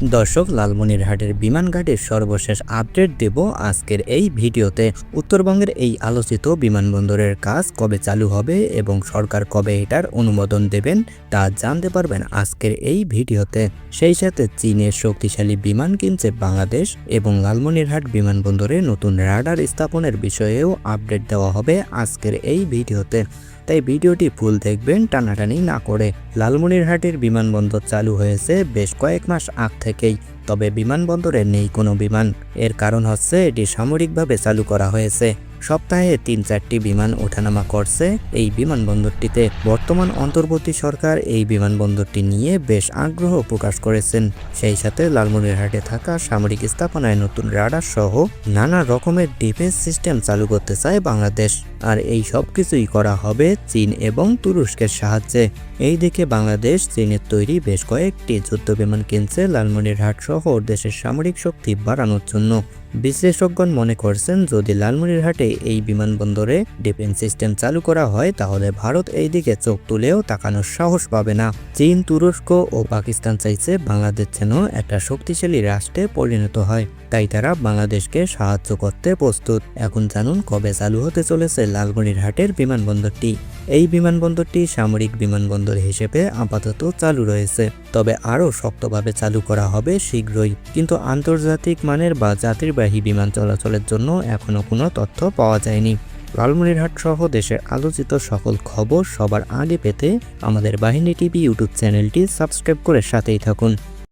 দর্শক, লালমনিরহাটের বিমানঘাটের সর্বশেষ আপডেট দেব আজকের এই ভিডিওতে। উত্তরবঙ্গের এই আলোচিত বিমানবন্দরের কাজ কবে চালু হবে এবং সরকার কবে এটার অনুমোদন দেবেন, তা জানতে পারবেন আজকের এই ভিডিওতে। সেই সাথে চীনের শক্তিশালী বিমান কিনছে বাংলাদেশ এবং লালমনিরহাট বিমানবন্দরে নতুন রাডার স্থাপনের বিষয়েও আপডেট দেওয়া হবে আজকের এই ভিডিওতে। তাই ভিডিওটি ফুল দেখবেন, টানাটানি না করে। লালমনিরহাটের বিমানবন্দর চালু হয়েছে বেশ কয়েক মাস আগ থেকেই, তবে বিমানবন্দরে নেই কোনো বিমান। এর কারণ হচ্ছে এটি সামরিকভাবে চালু করা হয়েছে। সপ্তাহে তিন চারটি বিমান ওঠানামা করছে এই বিমানবন্দরটিতে। বর্তমান অন্তর্বর্তী সরকার এই বিমানবন্দরটি নিয়ে বেশ আগ্রহ প্রকাশ করেছেন। সেই সাথে লালমনিরহাটে থাকা সামরিক স্থাপনায় নতুন রাডার সহ নানা রকমের ডিফেন্স সিস্টেম চালু করতে চায় বাংলাদেশ। আর এই সব কিছুই করা হবে চীন এবং তুরস্কের সাহায্যে। এই দিকে বাংলাদেশ চীনের তৈরি বেশ কয়েকটি যুদ্ধ বিমান কিনছে লালমনিরহাট সহ দেশের সামরিক শক্তি বাড়ানোর জন্য। বিশ্লেষকগণ মনে করছেন, যদি লালমনিরহাটে এই বিমানবন্দরে ডিফেন্স সিস্টেম চালু করা হয়, তাহলে ভারত এই দিকে চোখ তুলেও তাকানোর সাহস পাবে না। চীন, তুরস্ক ও পাকিস্তান চাইছে বাংলাদেশ যেন একটা শক্তিশালী রাষ্ট্রে পরিণত হয়। তাই তারা বাংলাদেশকে সাহায্য করতে প্রস্তুত। এখন জানুন, কবে চালু হতে চলেছে লালমনিরহাটের বিমানবন্দরটি। এই বিমানবন্দরটি সামরিক বিমানবন্দর হিসেবে আপাতত চালু রয়েছে। তবে আরও শক্তভাবে চালু করা হবে শীঘ্রই। কিন্তু আন্তর্জাতিক মানের বা যাত্রীবাহী বিমান চলাচলের জন্য এখনও কোনো তথ্য পাওয়া যায়নি। লালমনিরহাট সহ দেশের আলোচিত সকল খবর সবার আগে পেতে আমাদের বাহিনী টিভি ইউটিউব চ্যানেলটি সাবস্ক্রাইব করে সাথেই থাকুন।